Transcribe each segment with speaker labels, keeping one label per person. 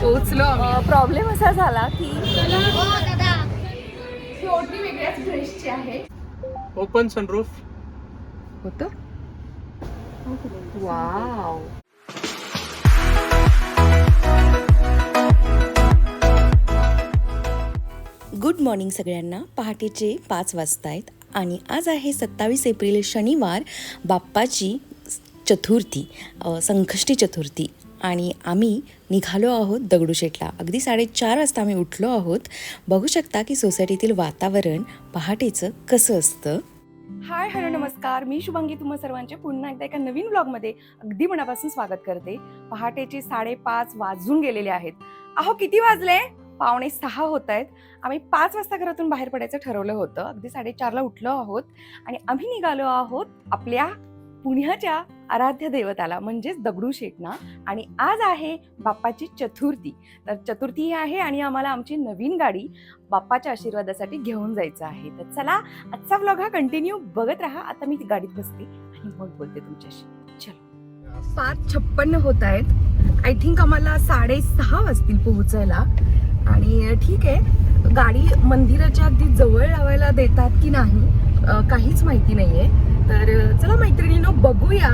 Speaker 1: पोहोचलो आम्ही.
Speaker 2: प्रॉब्लेम असा झाला की
Speaker 1: ही ओढणी वेगळ्याच फ्रेशची आहे.
Speaker 3: ओपन सनरूफ
Speaker 1: होत? वाव
Speaker 2: गुड मॉर्निंग सगळ्यांना. पहाटेचे पाच वाजता आहेत आणि आज आहे सत्तावीस एप्रिल शनिवार बाप्पाची चतुर्थी संकष्टी चतुर्थी. आणि आम्ही निघालो आहोत दगडूशेठला अगदी साडेचार वाजता आम्ही उठलो आहोत. बघू शकता की सोसायटीतील वातावरण पहाटेचं कसं असतं. हाय हॅलो नमस्कार. मी शुभांगी तुम्हा सर्वांचे पुन्हा एकदा एका नवीन ब्लॉगमध्ये अगदी मनापासून स्वागत करते. पहाटेचे साडेपाच वाजून गेलेले आहेत. अहो किती वाजले? पावणे सहा होत आहेत. आम्ही पाच वाजता घरातून बाहेर पडायचं ठरवलं होतं. अगदी साडेचारला उठलो आहोत आणि आम्ही निघालो आहोत आपल्या पुण्याच्या आराध्य देवताला म्हणजेच दगडूशेठना आणि आज आहे बाप्पाची चतुर्थी. तर चतुर्थी ही आहे आणि आम्हाला आमची नवीन गाडी बाप्पाच्या आशीर्वादासाठी घेऊन जायचं आहे. तर चला आजचा व्लॉग हा कंटिन्यू बघत राहा. आता मी गाडीत बसते आणि मग बोलते तुमच्याशी. चलो.
Speaker 1: पाच छप्पन्न होत आहेत. आय थिंक आम्हाला साडेसहा वाजतील पोहोचायला. आणि ठीक आहे गाडी मंदिराच्या अगदी जवळ लावायला देतात की नाही? काहीच माहिती नाहीये. तर अ, चला मैत्रिणीनं बघूया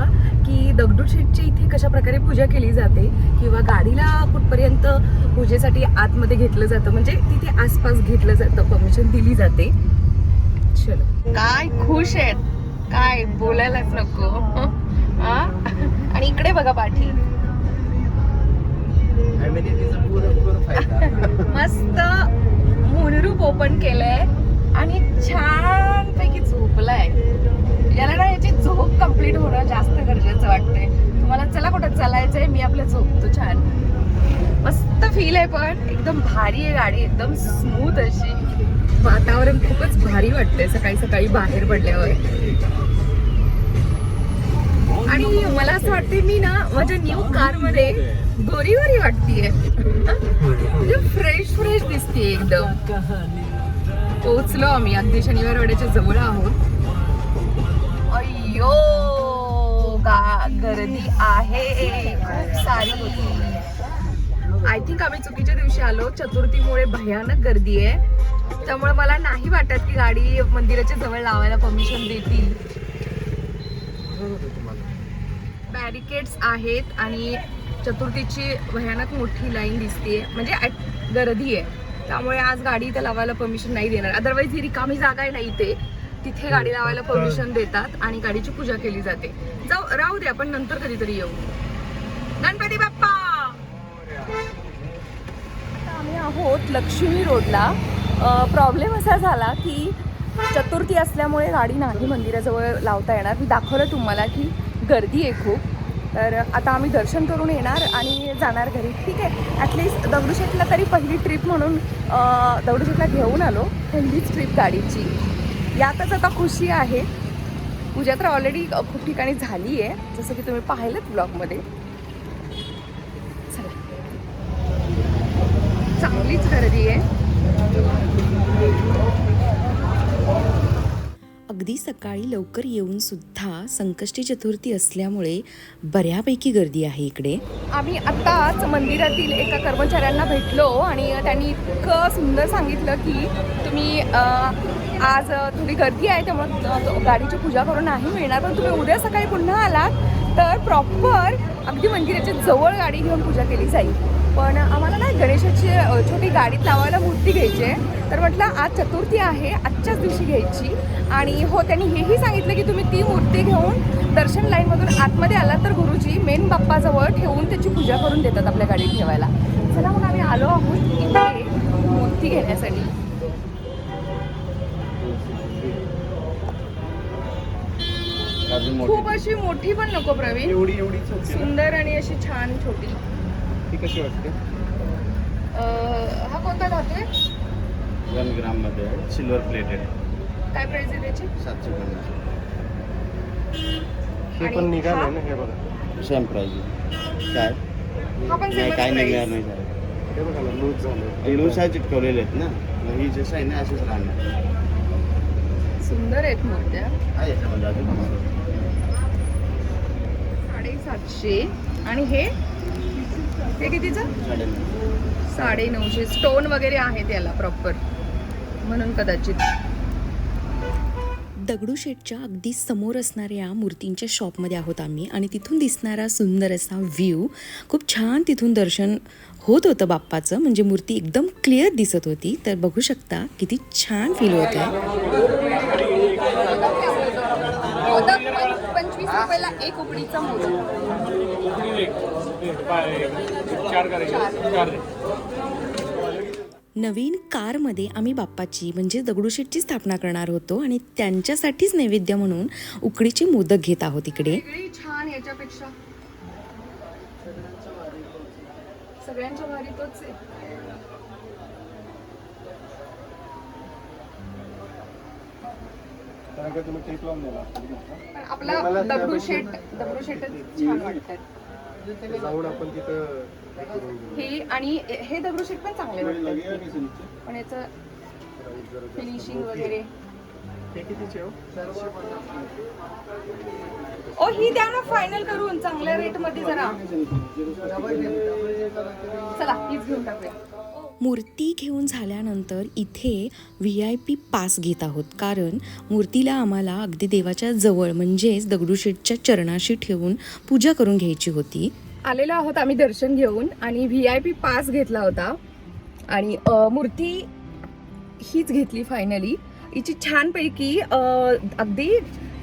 Speaker 1: की दगडूशेठच्या इथे कशा प्रकारे पूजा केली जाते किंवा गाडीला कुठपर्यंत पूजेसाठी आतमध्ये घेतलं जातं. म्हणजे तिथे आसपास घेतलं जातं. परमिशन दिली जाते. चलो. काय खुश आहेत. काय बोलायलाच नको. हा? आणि इकडे बघा पाठी. मस्त मूलरूप ओपन केलंय. आणि छान पैकी झोपलाय. याला ना याची झोप कंप्लीट होणं जास्त गरजेचं वाटतंय. तुम्हाला चला कुठं चालायचंय मी आपलं झोपतो छान. मस्त फील आहे पण एकदम भारी आहे गाडी एकदम स्मूथ अशी. वातावरण खूपच भारी वाटतंय सकाळी सकाळी बाहेर पडल्यावर. आणि मला असं वाटते मी ना माझ्या न्यू कारमध्ये गोरी गोरी वाटतीये म्हणजे फ्रेश फ्रेश दिसते एकदम. पोहोचलो आम्ही. अगदी शनिवार वाड्याच्या जवळ आहोत. अय्यो गा गर्दी आहे. खूप सारी. आय थिंक आम्ही चुकीच्या दिवशी आलो. चतुर्थीमुळे भयानक गर्दी आहे. त्यामुळे मला नाही वाटत की गाडी मंदिराच्या जवळ लावायला परमिशन देतील. बॅरिकेड्स आहेत आणि चतुर्थीची भयानक मोठी लाईन दिसते म्हणजे गर्दी आहे. त्यामुळे आज गाडी इथे लावायला परमिशन नाही देणार. अदरवाईज ही रिकामी जागा आहे ना इथे. तिथे गाडी लावायला परमिशन देतात आणि गाडीची पूजा केली जाते. जाऊ राहू दे आपण नंतर कधीतरी येऊ. गणपती बाप्पा! आता आम्ही आहोत लक्ष्मी रोडला. प्रॉब्लेम असा झाला की चतुर्थी असल्यामुळे गाडी नाही मंदिराजवळ लावता येणार. मी दाखवलं तुम्हाला की गर्दी आहे खूप. तर आता आम्ही दर्शन करून येणार आणि जाणार घरी. ठीक आहे ॲटलिस्ट दगडूशेठला तरी पहिली ट्रिप म्हणून दगडूशेठला घेऊन आलो पहिलीच ट्रिप गाडीची. यातच आता खुशी आहे. पूजा तर ऑलरेडी खूप ठिकाणी झाली आहे जसं की तुम्ही पाहिलं ब्लॉगमध्ये चला. चांगलीच गर्दी आहे.
Speaker 2: अगदी सकाळी लवकर येऊन सुद्धा संकष्टी चतुर्थी असल्यामुळे बऱ्यापैकी गर्दी आहे इकडे.
Speaker 1: आम्ही आत्ताच मंदिरातील एका कर्मचाऱ्यांना भेटलो आणि त्यांनी इतकं सुंदर सांगितलं की तुम्ही आज थोडी गर्दी आहे त्यामुळे गाडीची पूजा करून नाही मिळणार पण तुम्ही उद्या सकाळी पुन्हा आलात तर प्रॉपर अगदी मंदिराच्या जवळ गाडी घेऊन पूजा केली जाईल. पण आम्हाला ना गणेशाची छोटी गाडीत लावायला मूर्ती घ्यायची आहे. तर म्हटलं आज चतुर्थी आहे आजच्याच दिवशी घ्यायची. आणि हो त्यांनी हेही सांगितलं की तुम्ही ती मूर्ती घेऊन दर्शन लाईनमधून आतमध्ये आलात तर गुरुजी मेन बाप्पाजवळ ठेवून त्याची पूजा करून देतात आपल्या गाडीत ठेवायला. चला मग आम्ही आलो आहोत इथे मूर्ती घेण्यासाठी. खूप अशी मोठी पण नको प्रवीण? सुंदर आणि अशी छान छोटी.
Speaker 3: ती कशी वाटते?
Speaker 1: हा कोणता धातू आहे?
Speaker 3: वन ग्राममध्ये सिल्वर प्लेटेड
Speaker 1: काय प्राइस आहे त्याची?
Speaker 3: सातशे पन्नास. हे पण निघालंय
Speaker 1: हा?
Speaker 3: ना हे बघा. सेम प्राइस काय?
Speaker 1: हा पण
Speaker 3: नाही काय. निघणार नाही झालं हे बघा ना लूज झालं. लूज आहे चिटकवलेले आहेत ना. मग ही जसं आहे ना असेच राहणार.
Speaker 1: सुंदर आहेत मूर्त्या.
Speaker 3: आहे याच्यामध्ये अजून.
Speaker 1: साडेसातशे. आणि हे? हे कितीचं? साडे नऊशे स्टोन वगैरे आहेत याला प्रॉपर म्हणून कदाचित.
Speaker 2: दगडूशेठच्या अगदी समोर असणाऱ्या मूर्तींच्या शॉपमध्ये आहोत आम्ही आणि तिथून दिसणारा सुंदर असा व्ह्यू खूप छान तिथून दर्शन होत होतं बाप्पाचं. म्हणजे मूर्ती एकदम क्लिअर दिसत होती. तर बघू शकता किती छान फील होत आहे
Speaker 1: पंचवीस रुपयाला एक उकडीचा मोदक
Speaker 2: नवीन कारमध्ये आम्ही बाप्पाची म्हणजे दगडूशेठची स्थापना करणार होतो आणि त्यांच्यासाठीच नैवेद्य म्हणून उकडीचे मोदक घेत आहोत इकडे.
Speaker 1: छान याच्यापेक्षा. सगळ्यांच्या भारी तोच आहे. आपला दगडूशेठ दगडूशेठच छान वाटतात
Speaker 3: जाऊन आपण तिथं
Speaker 1: हे आणि हे दगडूशेठ पण चांगले वाटतात. पण याचं फिनिशिंग वगैरे.
Speaker 3: हे कितीचे हो?
Speaker 1: ओ ही द्या ना फायनल करून चांगल्या रेटमध्ये जरा. चला हीच घेऊन टाकूया.
Speaker 2: मूर्ती घेऊन झाल्यानंतर इथे व्ही आय पी पास घेत आहोत. कारण मूर्तीला आम्हाला अगदी देवाच्या जवळ म्हणजेच दगडूशेठच्या चरणाशी ठेवून पूजा करून घ्यायची होती.
Speaker 1: आलेलो आहोत आम्ही दर्शन घेऊन आणि व्ही आय पी पास घेतला होता. आणि मूर्ती हीच घेतली फायनली हिची छानपैकी अगदी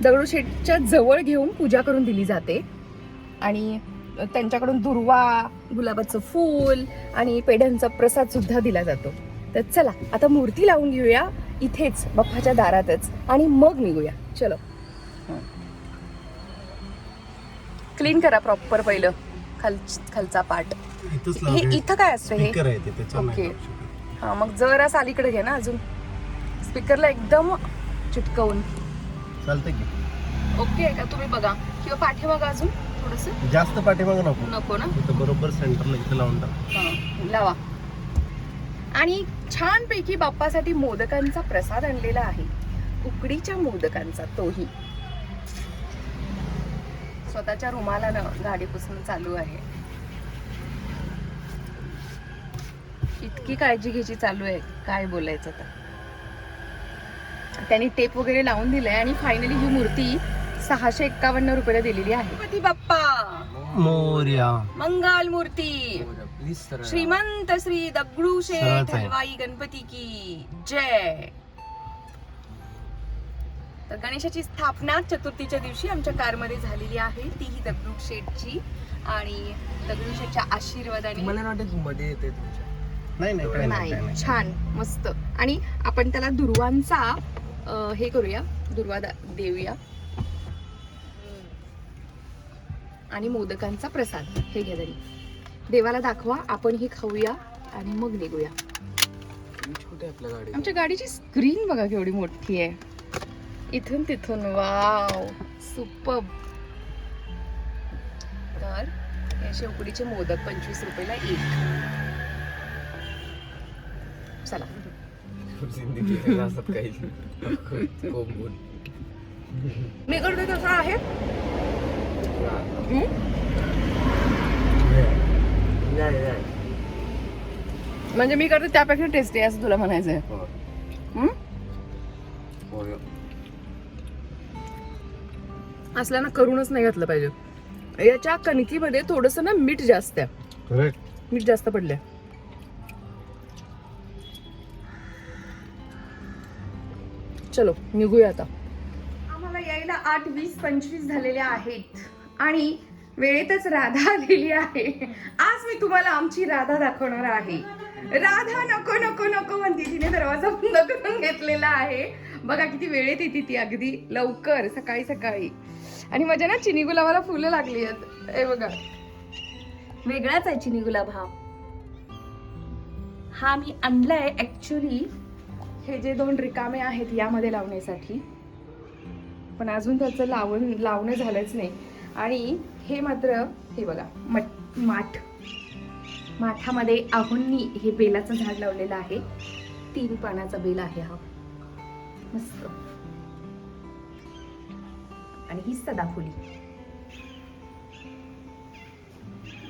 Speaker 1: दगडूशेठच्या जवळ घेऊन पूजा करून दिली जाते. आणि त्यांच्याकडून दुर्वा गुलाबाचं फूल आणि पेढ्यांचा प्रसाद सुद्धा दिला जातो. तर चला आता मूर्ती लावून घेऊया. इथेच बाप्पाच्या दारातच. आणि मग निघूया. चलो. क्लीन करा प्रॉपर पहिलं. खाल खालचा पार्ट हे इथं काय असतं हे? ओके. हा मग जरा सालीकडे घे ना अजून. स्पीकरला एकदम चिटकवून.
Speaker 3: चालतंय की.
Speaker 1: ओके का तुम्ही बघा. किंवा पाठीमागं अजून. थोडस.
Speaker 3: जास्त पाठीमागं नको.
Speaker 1: नको ना?
Speaker 3: इथं बरोबर सेंटरला इथं लावून टाक.
Speaker 1: हा, लावा. आणि छानपैकी बाप्पासाठी मोदकांचा प्रसाद आणलेला आहे. उकडीच्या मोदकांचा तोही. स्वतःच्या रुमालानं गाडी पुसणं चालू आहे. इतकी काळजी घ्यायची चालू आहे. काय बोलायचं तर त्यांनी टेप वगैरे लावून दिलंय आणि फायनली ही मूर्ती सहाशे एक्कावन्न रुपयाला दिलेली आहे. गणपती बाप्पा.
Speaker 3: मोर्या.
Speaker 1: मंगल मूर्ती. श्रीमंत श्री दगडूशेठ
Speaker 3: सरळच आहे.
Speaker 1: हलवाई गणपती की जय. तर गणेशाची स्थापना चतुर्थीच्या दिवशी आमच्या कारमध्ये झालेली आहे. तीही दगडूशेठची आणि दगडूशेठच्या आशीर्वादाने.
Speaker 4: मला वाटत मध्ये येते तुमच्या?
Speaker 3: नाही नाही काय नाही काय
Speaker 1: नाही.
Speaker 3: नाही.
Speaker 1: छान मस्त. आणि आपण त्याला दुर्वांचा अं, हे करूया. दुर्वा दा- देऊया. आणि मोदकांचा प्रसाद. हे घ्या तरी. देवाला दाखवा आपणही खाऊया आणि मग निघूया.
Speaker 4: छोटे आपल्या गाडी
Speaker 1: आमच्या गाडीची स्क्रीन बघा केवढी मोठी आहे. इथून तिथून वाव सुपर तर हे असे उकडीचे मोदक पंचवीस रुपयाला एक. चला. मी करते तसं आहे? म्हणजे मी करते त्यापेक्षा टेस्टी आहे असं तुला म्हणायचं आहे हम्म? असलं ना करूनच नाही घातलं पाहिजे. याच्या कणकीमध्ये थोडस ना मीठ जास्त आहे. मीठ जास्त पडलंय. चलो निघूया आता. आठ वीस पंचवीस झालेले आहेत. आणि वेळेतच राधा आलेली आहे. आज मी तुम्हाला आमची राधा दाखवणार आहे. राधा नको नको नको म्हणते. तिने दरवाजा बंद करून घेतलेला आहे. बघा किती वेळेत येते ती अगदी लवकर सकाळी सकाळी. आणि माझ्या ना चिनी गुलाबाला फुलं लागली आहेत. हे बघा. वेगळाच आहे चिनी गुलाब हा. हा मी आणलाय ऍक्च्युली हे जे दोन रिकामे आहेत यामध्ये लावण्यासाठी. पण अजून त्याचं लावण लावणं झालंच नाही. आणि हे मात्र हे बघा मठ माठ. माठामध्ये आहुंनी हे बेलाचं झाड लावलेलं आहे. तीन पानाचा बेल आहे हा. मस्त. आणि ही सदाफुली.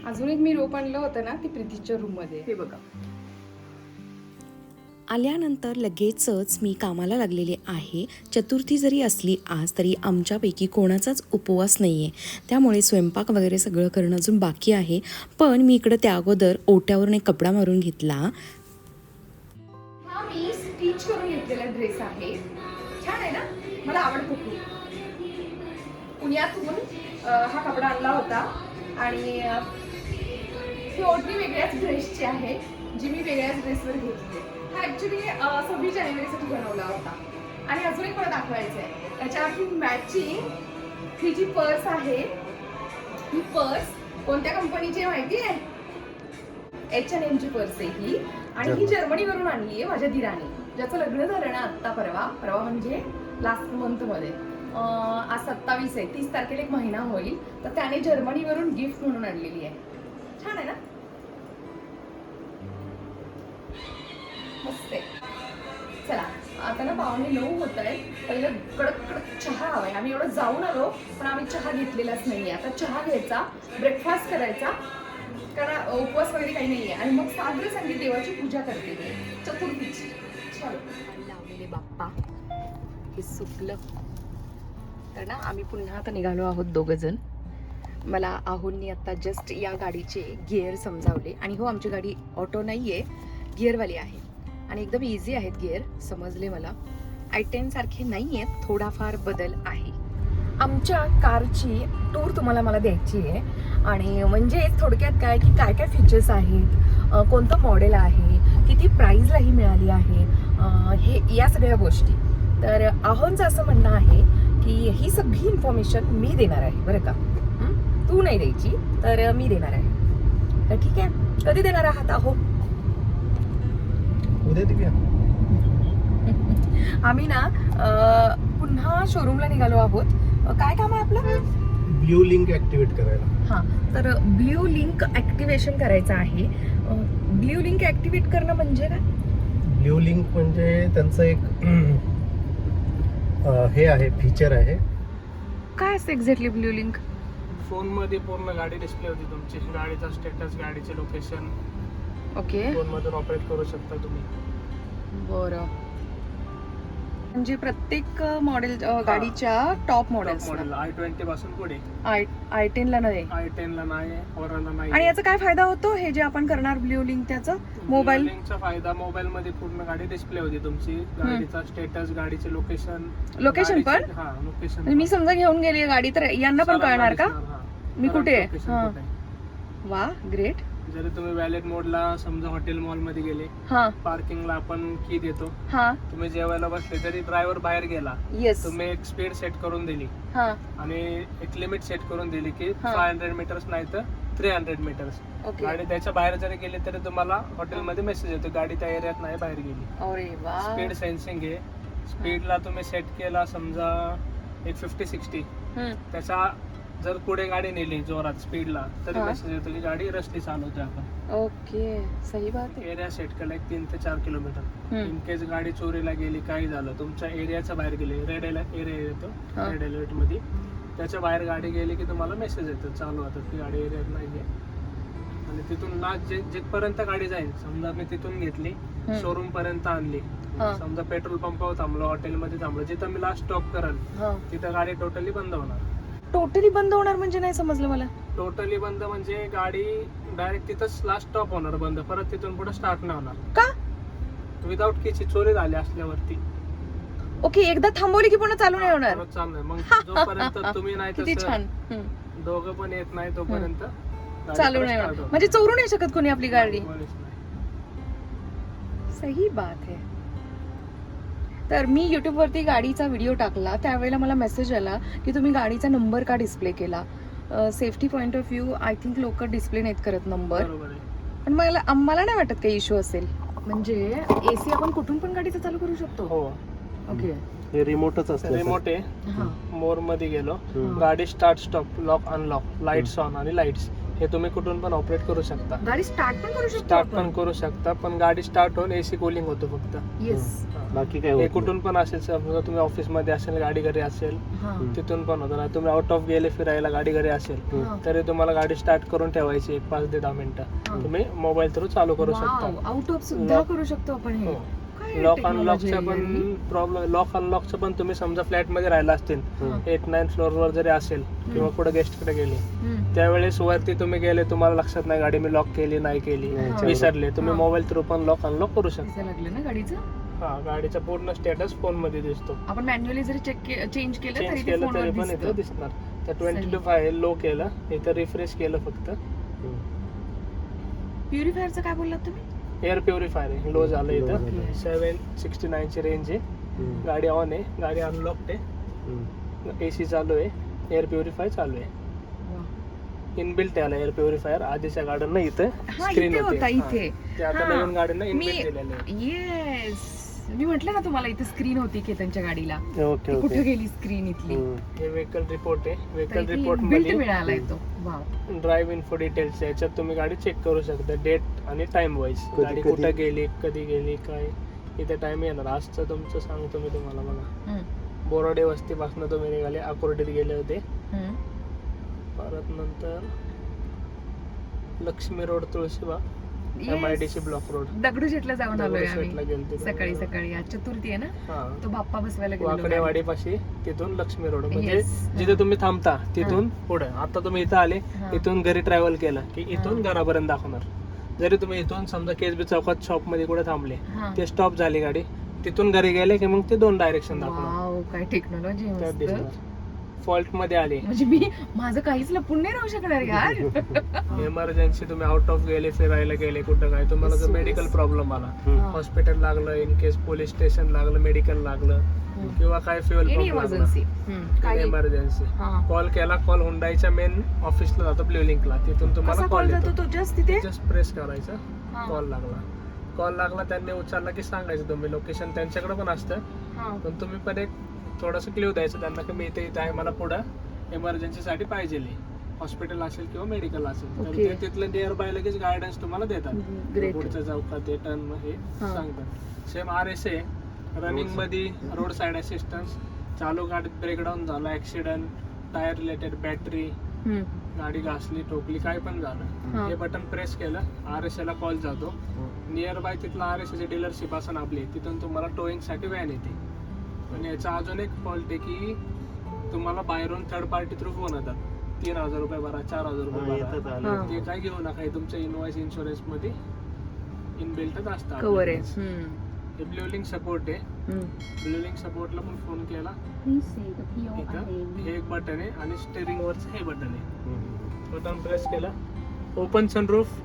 Speaker 1: अजून एक मी रोप आणलं होतं ना ती प्रीतीच्या रूममध्ये. हे बघा.
Speaker 2: आल्यानंतर लगेचच मी कामाला लागलेले आहे. चतुर्थी जरी असली आज तरी आमच्यापैकी कोणाचाच उपवास नाही आहे त्यामुळे स्वयंपाक वगैरे सगळं करणं अजून बाकी आहे. पण मी इकडं त्या अगोदर ओट्यावरून एक कपडा मारून घेतला.
Speaker 1: हा मी स्टिच करून घेतलेला ड्रेस आहे. छान आहे ना? मला आवडतो खूप. पुण्यातून हा कपडा आणला होता. आणि ही ओढणी वेगळ्याच ड्रेसची आहे जी मी वेगळ्याच ड्रेसवर घेतली. हा ॲक्च्युली सव्वीस जानेवारीसाठी बनवला होता. आणि अजून एक मला दाखवायचं आहे त्याच्यावरती मॅचिंग ही जी पर्स आहे ही पर्स कोणत्या कंपनीची माहिती आहे एच एन एमची पर्स आहे ही. आणि ही जर्मनीवरून आणली आहे माझ्या दिराने. ज्याचं लग्न झालं ना आत्ता परवा. परवा म्हणजे लास्ट मंथमध्ये. अं, आज सत्तावीस आहे. तीस तारखेला एक महिना होईल. तर त्याने जर्मनीवरून गिफ्ट म्हणून आणलेली आहे. छान आहे ना? आता ना पावणे नऊ होत आहे पहिलं कडक कडक चहा हवाय. आम्ही एवढं जाऊन आलो पण आम्ही चहा घेतलेलाच नाही आता चहा घ्यायचा ब्रेकफास्ट करायचा कारण उपवास वगैरे काही आहे आणि मग साजरं संगीत देवाची पूजा करते चतुर्थीची.
Speaker 2: लावलेले बाप्पा. हे सुकलं. तर ना आम्ही पुन्हा आता निघालो आहोत दोघं जण मला आहोंनी आता जस्ट या गाडीचे गिअर समजावले. आणि हो आमची गाडी ऑटो नाही आहे गिअरवाली आहे. आणि एकदम इझी आहेत गिअर समजले मला. आय टेन सारखे नाही आहेत थोडाफार बदल आहे.
Speaker 1: आमच्या कारची टूर तुम्हाला मला द्यायची आहे. आणि म्हणजे थोडक्यात काय की काय काय फीचर्स आहेत कोणतं मॉडेल आहे किती प्राईजला ही मिळाली आहे हे या सगळ्या गोष्टी. तर आहोंचं असं म्हणणं आहे की ही सगळी इन्फॉर्मेशन मी देणार आहे बरं का? तू नाही द्यायची तर मी देणार आहे. तर ठीक आहे. कधी देणार आहात आहो?
Speaker 4: उद्या देऊया
Speaker 1: आम्ही ना अं, पुन्हा शोरूमला निघालो आहोत. काय काम आहे आपलं?
Speaker 5: ब्ल्यू लिंक ऍक्टिव्हेट करायला.
Speaker 1: हां तर ब्ल्यू लिंक ॲक्टिवेशन करायचं आहे. ब्ल्यू लिंक ॲक्टिवेट करणं म्हणजे काय?
Speaker 5: ब्ल्यू लिंक म्हणजे त्यांचं एक अं, हे आहे फीचर आहे.
Speaker 1: काय असतं एक्झॅक्टली ब्ल्यू लिंक
Speaker 6: फोनमध्ये पूर्ण गाडी डिस्प्ले होती तुमची. गाडीचा स्टेटस गाडीचे लोकेशन
Speaker 1: ओके.
Speaker 6: फोनमधून ऑपरेट करू शकता तुम्ही.
Speaker 1: बरं. म्हणजे प्रत्येक मॉडेल गाडीच्या top models
Speaker 6: model I twenty पासून पुढे.
Speaker 1: आय आय टेनला नाही
Speaker 6: आय टेनला नाही ओराला
Speaker 1: आणि
Speaker 6: नाही
Speaker 1: याचा काय फायदा होतो? हे जे आपण करणार ब्ल्यू लिंक त्याचं? मोबाईल
Speaker 6: लिंकचा फायदा मोबाईल मध्ये पूर्ण गाडी डिस्प्ले होती तुमची. गाडीचा स्टेटस गाडीचे लोकेशन
Speaker 1: लोकेशन पण?
Speaker 6: हा लोकेशन
Speaker 1: म्हणजे मी समजा घेऊन गेली गाडी तर यांना पण कळणार का? मी कुठे आहे? वा ग्रेट
Speaker 6: जरी तुम्ही वॅलेट मोडला समजा हॉटेल मॉलमध्ये गेले
Speaker 1: हां.
Speaker 6: पार्किंगला आपण की देतो
Speaker 1: हां.
Speaker 6: तुम्ही जेवायला बसले तरी ड्रायव्हर बाहेर गेला
Speaker 1: येस
Speaker 6: तुम्ही एक स्पीड सेट करून दिली.
Speaker 1: हां.
Speaker 6: आणि एक लिमिट सेट करून दिली की
Speaker 1: हा.
Speaker 6: फाय हंड्रेड मीटर्स नाही तर थ्री हंड्रेड मीटर्स
Speaker 1: ओके
Speaker 6: गाडी त्याच्या बाहेर जरी गेली तरी तुम्हाला हॉटेलमध्ये मेसेज येतो गाडी त्या एरियात नाही बाहेर गेली.
Speaker 1: अरे वा.
Speaker 6: स्पीड सेन्सिंग आहे. स्पीडला तुम्ही सेट केला समजा एक फिफ्टी सिक्स्टी
Speaker 1: हम्म.
Speaker 6: त्याच्या जर पुढे गाडी नेली जोरात स्पीडला तरी
Speaker 1: हा.
Speaker 6: मेसेज येतो की गाडी रस्ती चालवते आपण
Speaker 1: ओके सही बात आहे.
Speaker 6: एरिया सेट केला एक तीन ते चार किलोमीटर
Speaker 1: हम्म.
Speaker 6: इन केस गाडी चोरीला गेली काही झालं तुमच्या एरियाच्या बाहेर गेली रेड एरिया येतो
Speaker 1: हा.
Speaker 6: रेड अलर्टमध्ये त्याच्या बाहेर गाडी गेली की तुम्हाला मेसेज येतो चालू आता ती गाडी एरियात नाहीये. आणि तिथून लास्ट जे जिथपर्यंत गाडी जाईल समजा मी तिथून घेतली शोरूम पर्यंत आणली.
Speaker 1: हा.
Speaker 6: समजा पेट्रोल पंपावर थांबलो हॉटेलमध्ये थांबलो जिथं मी लास्ट स्टॉप करेल
Speaker 1: हां.
Speaker 6: तिथं गाडी टोटली बंद होणार.
Speaker 1: टोटली बंद होणार म्हणजे नाही समजलं मला.
Speaker 6: टोटली बंद म्हणजे गाडी डायरेक्ट तिथंच लास्ट स्टॉप होणार बंद. परत तिथून पुढे स्टार्ट नाही होणार.
Speaker 1: का?
Speaker 6: विदाऊट किची चोरी झाली असल्यावरती.
Speaker 1: ओके एकदा थांबवली की पुन्हा चालू नाही होणार?
Speaker 6: परत चालणार मग जोपर्यंत तुम्ही नाही
Speaker 1: किती
Speaker 6: तसं
Speaker 1: छान. हम्म.
Speaker 6: दोघं पण येत नाही तोपर्यंत गाडी
Speaker 1: चालू
Speaker 6: परत
Speaker 1: नाही
Speaker 6: start
Speaker 1: होणार.
Speaker 6: होणार.
Speaker 1: म्हणजे चोरू नाही शकत कोणी आपली गाडी.
Speaker 6: कोणीच नाही.
Speaker 1: सही बात है तर मी यूट्यूबवरती गाडीचा व्हिडिओ टाकला. त्यावेळेला मला मेसेज आला की तुम्ही गाडीचा नंबर का डिस्प्ले केला? Safety point of view I think लोक डिस्प्ले नाहीत करत नंबर
Speaker 6: बरोबर आहे.
Speaker 1: पण मला आम्हाला नाही वाटत काही इश्यू असेल. म्हणजे एसी आपण कुठून पण गाडीचा चालू करू शकतो.
Speaker 6: हो.
Speaker 1: ओके
Speaker 5: हे रिमोटच असतं
Speaker 6: रिमोट आहे.
Speaker 1: हां.
Speaker 6: मोरमध्ये गेलो. गाडी start stop lock unlock lights on आणि लाईट्स हे तुम्ही कुठून पण ऑपरेट करू शकता
Speaker 1: गाडी स्टार्ट पण करू शकतो
Speaker 6: स्टार्ट पण करू शकता पण गाडी स्टार्ट होऊन एसी कूलिंग होतो फक्त
Speaker 1: येस
Speaker 5: बाकी काय
Speaker 6: हे
Speaker 5: होत.
Speaker 6: कुठून पण असेल समजा तुम्ही ऑफिसमध्ये असेल गाडी घरी असेल
Speaker 1: हां
Speaker 6: तिथून पण होतं ना तुम्ही आउट ऑफ गेले फिरायला गाडी घरी असेल
Speaker 1: हां.
Speaker 6: तरी तुम्हाला गाडी स्टार्ट करून ठेवायची एक पाच ते दहा मिनिटं
Speaker 1: हां.
Speaker 6: तुम्ही मोबाईल थ्रू चालू करू शकता
Speaker 1: आउट ऑफ सुद्धा. करू शकतो आपण हे
Speaker 6: हो. लॉक अनलॉकचं पण? प्रॉब्लेम लॉक अनलॉकचं पण तुम्ही समजा फ्लॅटमध्ये राहिला असतील. एट नाईन फ्लोअर वर जरी असेल किंवा कुठे गेस्टकडे गेले
Speaker 1: हम्म.
Speaker 6: त्यावेळेस वरती तुम्ही गेले तुम्हाला लक्षात नाही गाडी मी लॉक केली नाही केली. विसरले तुम्ही. मोबाईल थ्रू पण लॉक अनलॉक करू शकता
Speaker 1: दिसायला लागलं ना गाडीचं
Speaker 6: हा गाडीचा पूर्ण स्टेटस फोनमध्ये दिसतो
Speaker 1: आपण मॅन्युअली जरी चेक चेंज केलं
Speaker 6: चेंज केलं तरी पण इथं दिसणार तर ट्वेंटी. टू फाय लो केलं इथं रिफ्रेश केलं फक्त
Speaker 1: प्युरिफायरचं काय बोललात तुम्ही
Speaker 6: एअर प्युरिफायर आहे. लो झालं इथं. सेवन सिक्स्टी नाईनची रेंज आहे. गाडी ऑन आहे. गाडी अनलॉक्ड आहे. ए सी चालू आहे. एअर प्युरिफाय चालू आहे. इनबिल्ट आहे एअर प्युरिफायर आधीच्या गाड्यांना इथं स्क्रीन
Speaker 1: होता. इथे.
Speaker 6: आता
Speaker 1: हा.
Speaker 6: नवीन गाड्यांना
Speaker 1: मी
Speaker 6: इनबिल्ट दिलेलं आहे.
Speaker 1: येस मी म्हटलं ना तुम्हाला इथे स्क्रीन होती की त्यांच्या गाडीला.
Speaker 5: ओके
Speaker 1: ती कुठे
Speaker 5: ओके
Speaker 1: गेली स्क्रीन इथली?
Speaker 6: हे व्हेकल रिपोर्ट आहे. व्हेकल रिपोर्ट
Speaker 1: built
Speaker 6: मध्ये
Speaker 1: मिळालाय तो. वाव
Speaker 6: ड्राईव्ह इन्फो डिटेल्स याच्यात तुम्ही गाडी चेक करू शकता. डेट आणि टाइम वाईज
Speaker 5: कधी-
Speaker 6: गाडी
Speaker 5: कधी-
Speaker 6: कुठं गेली कधी गेली काय? इथे टाइम येणार. आजचं तुमचं सांगतो मी तुम्हाला बघा.
Speaker 1: हम्म,
Speaker 6: बोराडे वस्तीपासून तुम्ही निघाले. अकोर्डीत गेले होते.
Speaker 1: हम्म.
Speaker 6: परत नंतर Laxmi road Tulshibaug.
Speaker 1: Yes.
Speaker 6: M I D C block road
Speaker 1: दगडूशेठला जाऊन आलोय
Speaker 6: दगडूशेठला
Speaker 1: आम्ही.
Speaker 6: गेलते
Speaker 1: सकाळी सकाळी. आज चतुर्थी आहे ना?
Speaker 6: हा.
Speaker 1: तो बाप्पा बसवायला गेलो
Speaker 6: वाकडेवाडी पाशी तिथून लक्ष्मी रोड. म्हणजे
Speaker 1: Yes.
Speaker 6: जिथे तुम्ही थांबता तिथून पुढे. आता तुम्ही इथं आले
Speaker 1: हा.
Speaker 6: इथून घरी ट्रॅव्हल केलं की इथून घरापर्यंत दाखवणार. जरी तुम्ही इथून समजा केसबी चौकात शॉपमध्ये कुठे थांबले
Speaker 1: हा.
Speaker 6: ते स्टॉप झाली गाडी तिथून घरी गेले की मग ते दोन डायरेक्शन दाखवणार.
Speaker 1: वाव काय टेक्नॉलॉजी
Speaker 6: त्यात
Speaker 1: मस्त.
Speaker 6: दिसणार फॉल्टमध्ये आले.
Speaker 1: म्हणजे मी माझं काहीच लपून नाही राहू शकणार यार.
Speaker 6: इमर्जन्सी तुम्ही आउट ऑफ गेले फिरायला गेले कुठं काय तुम्हाला जर मेडिकल प्रॉब्लेम आला. हॉस्पिटल लागलं इन केस पोलीस स्टेशन लागलं मेडिकल लागलं किंवा काय फ्युअल
Speaker 1: एनी इमर्जन्सी काही.
Speaker 6: इमर्जन्सी
Speaker 1: हा.
Speaker 6: कॉल केला कॉल हुंडाईच्या मेन ऑफिसला जातो ब्ल्यू लिंकला तिथून तुम्हाला कॉल
Speaker 1: कॉल जातो
Speaker 6: येतो
Speaker 1: तो? जस्ट तिथे?
Speaker 6: जस्ट प्रेस करायचं.
Speaker 1: हा.
Speaker 6: कॉल लागला. कॉल लागला त्यांनी उचलला की सांगायचं तुम्ही. लोकेशन त्यांच्याकडे पण असतं.
Speaker 1: हा.
Speaker 6: पण तुम्ही पण एक थोडंसं क्ल्यू द्यायचं त्यांना की मी इथे इथे आहे मला पुढं. इमर्जन्सीसाठी पाहिजे हॉस्पिटल असेल किंवा मेडिकल असेल. तर. ते तिथलं नियर बाय लगेच गायडन्स तुम्हाला देतात.
Speaker 1: Great.
Speaker 6: पुढच्या चौकात हे टर्न हे. सांगतात. सेम आर एस ए रनिंगमध्ये रोड साईड असिस्टन्स चालू गाडीत ब्रेकडाऊन झाला ऍक्सिडेंट टायर रिलेटेड बॅटरी. गाडी घासली ठोकली काय पण. झालं. हे. बटन प्रेस केलं आर एस ला कॉल जातो. नियर बाय तिथलं आर एस ची डीलरशिप असं आपली तिथून तुम्हाला टोईंगसाठी व्हॅन येते. पण याचा अजून एक फॉल्ट आहे की तुम्हाला बाहेरून थर्ड पार्टी थ्रू फोन येतात. तीन हजार रुपये भरा चार हजार रुपये भरा.
Speaker 1: हा.
Speaker 6: ते काय घेऊ नका हे तुमच्या इनवॉइस इन्शुरन्समध्ये इनबिल्टच असतात
Speaker 1: कवर आहे. हम्म.
Speaker 6: हे ब्ल्यू लिंक सपोर्ट आहे.
Speaker 1: हम्म.
Speaker 6: ब्ल्यू लिंक सपोर्टला पण फोन केला. इथं हे एक बटन आहे आणि स्टेअरिंग वरच हे बटन आहे. बटन प्रेस केलं. ओपन सनरूफ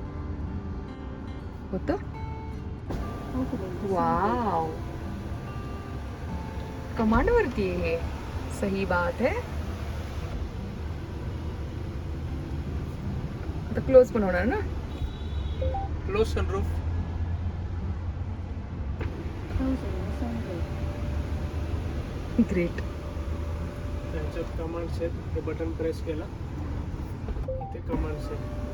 Speaker 1: होत? वाव कमांड वरती हे. सही बात है। आता क्लोज पण होणार ना?
Speaker 6: क्लोज सनरूफ
Speaker 1: ग्रेट
Speaker 6: त्यांच्यात कमांड्स आहेत हे बटन प्रेस केलं इथे कमांड्स आहेत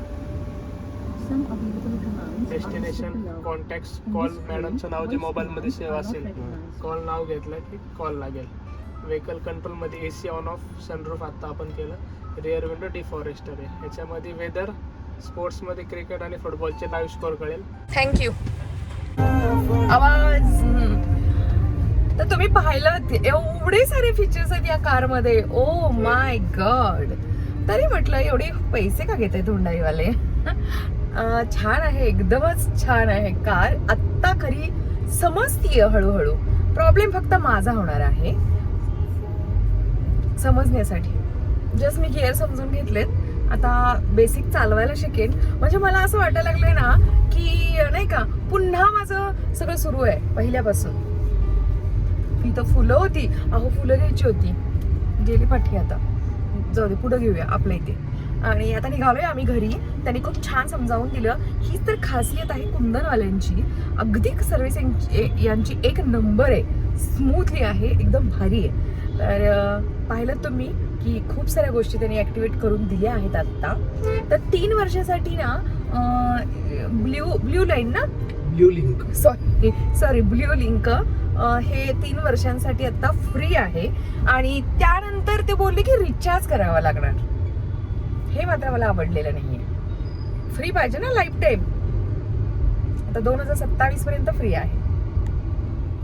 Speaker 6: डेस्टिनेशन कॉन्टॅक्ट कॉल मॅडमचं नाव जे मोबाईलमध्ये सेव्ह असेल. कॉल नाव घेतलं की कॉल लागेल. व्हेकल कंट्रोलमध्ये A C on off sunroof आत्ता आपण केलं. रिअर विंडो डिफॉरेस्टर आहे. ह्याच्यामध्ये वेदर स्पोर्ट्समध्ये क्रिकेट आणि फुटबॉलचे लाईव्ह स्कोर कळेल.
Speaker 1: थँक्यू आवाज. तर तुम्ही पाहिलं एवढे सारे फीचर्स आहेत या कारमध्ये ओ माय गॉड तरी म्हटलं एवढे पैसे का घेत आहेत हुंडाईवाले छान आहे एकदमच छान आहे कार. आत्ता खरी समजतीये हळूहळू. प्रॉब्लेम फक्त माझा होणार आहे. समजण्यासाठी. जस्ट मी गिअर समजून घेतलेत. आता बेसिक चालवायला शिकेन. म्हणजे मला असं वाटायला लागलंय ना की नाही का पुन्हा माझं सगळं सुरू आहे पहिल्यापासून. इथं फुलं होती. अहो फुलं घ्यायची होती. गेली पाठी आता. जाऊ दे पुढं घेऊया. आपल्या इथे. आणि आता निघालोय आम्ही घरी. त्यांनी खूप छान समजावून दिलं. हीच तर खासियत आहे कुंदनवाल्यांची. अगदी सर्व्हिस यांची एक नंबर आहे. स्मूथली आहे एकदम भारी आहे. तर पाहिलं तुम्ही की खूप साऱ्या गोष्टी त्यांनी ऍक्टिवेट करून दिल्या आहेत आत्ता तर तीन वर्षासाठी ना ब्ल्यू ब्ल्यू लाईन ना?
Speaker 5: Blue link.
Speaker 1: Sorry sorry blue link. हे तीन वर्षांसाठी आता फ्री आहे. आणि त्यानंतर ते बोलले की रिचार्ज करावा लागणार. हे मात्र मला आवडलेलं नाही आहे फ्री पाहिजे ना लाईफ टाईम आता दोन हजार सत्तावीस पर्यंत फ्री आहे.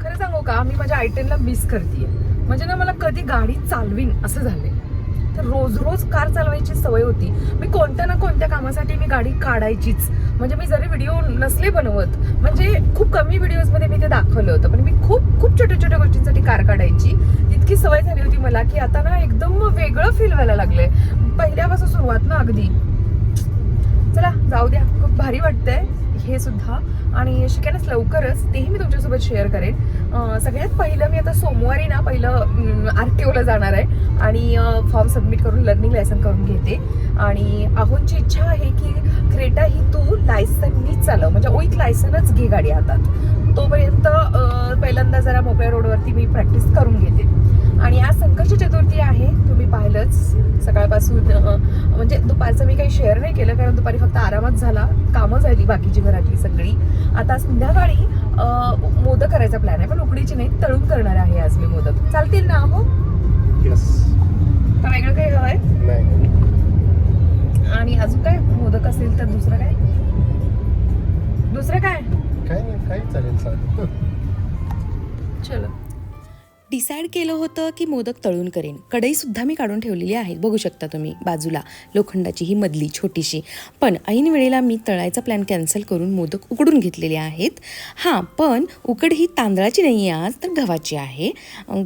Speaker 1: खरं सांगू का मी माझ्या आय टेनला मिस करते म्हणजे ना मला कधी गाडी चालवीन असं झालंय. तर रोज रोज कार चालवायची सवय होती. मी कोणत्या ना कोणत्या कामासाठी मी गाडी काढायचीच. म्हणजे मी जरी व्हिडिओ नसले बनवत म्हणजे खूप कमी व्हिडिओजमध्ये मी ते दाखवलं होतं. पण मी खूप खूप छोट्या छोट्या गोष्टींसाठी कार काढायची. इतकी सवय झाली होती मला की आता ना एकदम वेगळं फील व्हायला लागलंय. पहिल्यापासून सुरुवात ना अगदी. चला जाऊ द्या. खूप भारी वाटतंय हे सुद्धा. आणि शिकेनच लवकरच तेही मी तुमच्यासोबत शेअर करेन. सगळ्यात पहिलं मी आता सोमवारी ना पहिलं आर टी ओला जाणार आहे. आणि फॉर्म सबमिट करून लर्निंग लायसन करून घेते. आणि आहोंची इच्छा आहे की क्रेटा ही तू लायसननीच चालव. म्हणजे ओईक लायसनच घे गाडी हातात. तोपर्यंत पहिल्यांदा जरा मोकळ्या रोडवरती मी प्रॅक्टिस करून घेते. आणि आज संकष्ट चतुर्थी आहे. तुम्ही पाहिलंच. सकाळपासून म्हणजे दुपारचं मी काही शेअर नाही केलं कारण दुपारी फक्त आरामात झाला. कामं झाली बाकीची घरातली सगळी. आता संध्याकाळी मोदक करायचा प्लॅन आहे पण उकडीची नाही तळून करणार आहे आज मी मोदक. चालतील ना हो?
Speaker 5: येस
Speaker 1: तर वेगळं काही हवंय? आणि अजून काय? मोदक असेल तर दुसरं काय? दुसरं काय?
Speaker 5: काय नाही काही चालेल चालेल.
Speaker 1: चलो.
Speaker 2: डिसाईड केलं होतं की मोदक तळून करेन. कढईसुद्धा मी काढून ठेवलेली आहे. बघू शकता तुम्ही बाजूला लोखंडाची ही मधली छोटीशी. पण ऐन वेळेला मी तळायचा प्लॅन कॅन्सल करून मोदक उकडून घेतलेले आहेत. हां पण उकड ही तांदळाची नाही आहे आज तर गव्हाची आहे.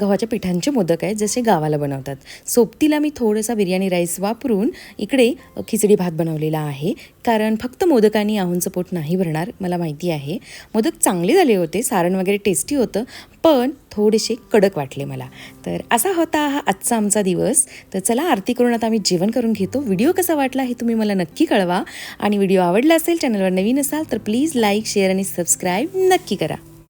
Speaker 2: गव्हाच्या पिठांचे मोदक आहेत जसे गावाला बनवतात. सोबतीला मी थोडासा बिर्याणी राईस वापरून इकडे खिचडी भात बनवलेला आहे. कारण फक्त मोदकांनी आहूंचं पोट नाही भरणार मला माहिती आहे. मोदक चांगले झाले होते सारण वगैरे टेस्टी होतं पण थोडेसे कडक वाटले मला. तर असा होता हा आजचा आमचा दिवस. तर चला आरती करून आता आम्ही जेवण करून घेतो. व्हिडिओ कसा वाटला हे तुम्ही मला नक्की कळवा. आणि व्हिडिओ आवडला असेल चॅनलवर नवीन असाल तर प्लीज लाईक शेअर आणि सबस्क्राईब नक्की करा.